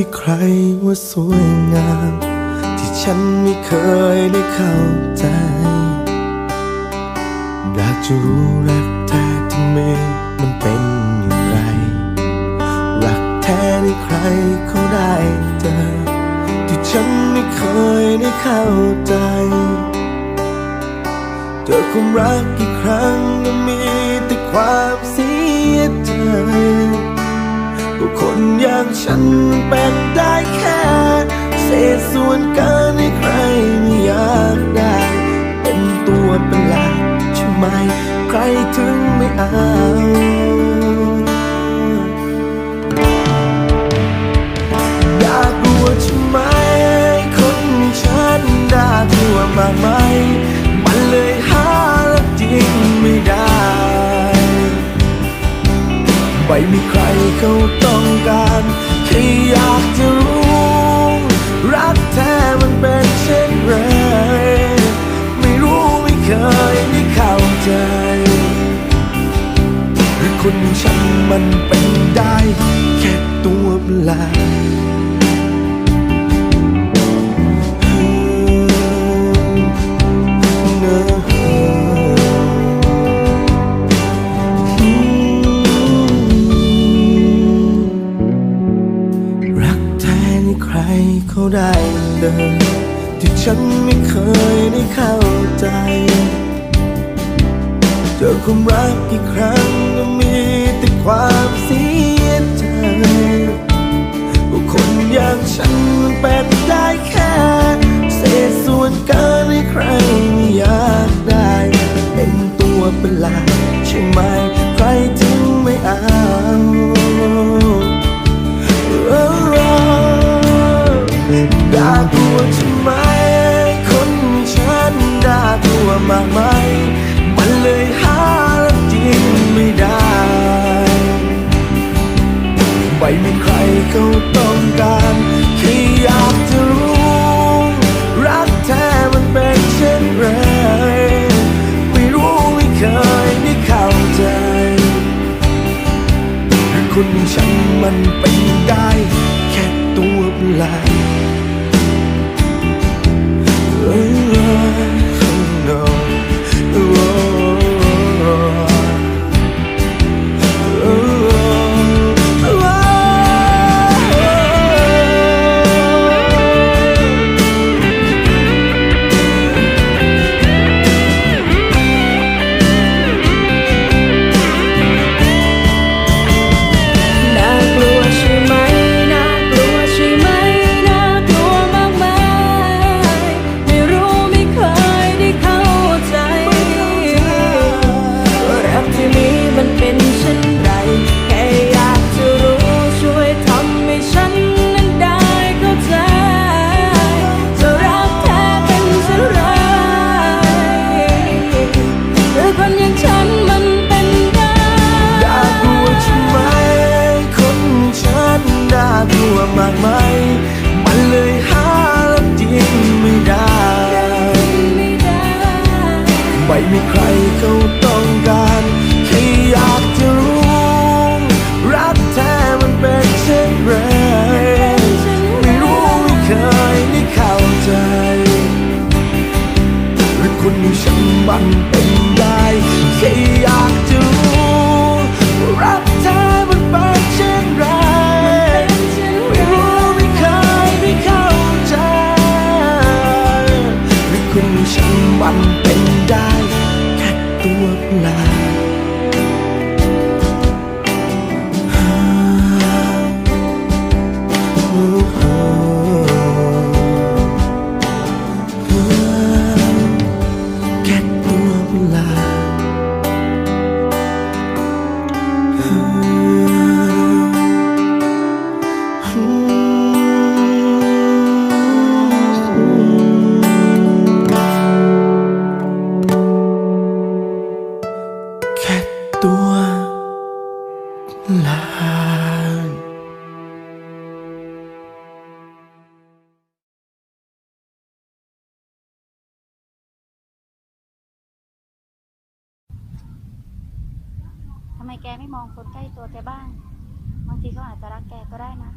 ที่ใครว่าสวยงาม ที่ฉันไม่เคยได้เข้าใจ อยากจะรู้รักแท้ที่มีมันเป็นอย่างไร รักแท้ในใครเขาได้เจอที่ฉันไม่เคยได้เข้าใจเจอความรักกี่ครั้งก็มีแต่ความเสียใจ ฉันมันเป็นได้แค่ เศษส่วนเกินให้ใครไม่อยากได้ เป็นตัวเป็นหลักใช่ไหม ใครถึงไม่เอาอยากรู้ใช่ไหม คนฉันน่ากลัวมากไหมมันเลยหาแล้วจริงไม่ได้ ไม่มีใครเขาต้อง การแค่อยากจะ ฉันไม่เคยได้เข้าใจ เจอความรักกี่ครั้งก็มีแต่ความเสียใจว่าคนอย่างฉันมันเป็นได้ ใลั ฉันมันเป็นได้ แค่ตัวเปล่า ตัวลาทำไมแกไม่มองคนใกล้ตัวแกบ้าง บางทีเขาอาจจะรักแกก็ได้นะ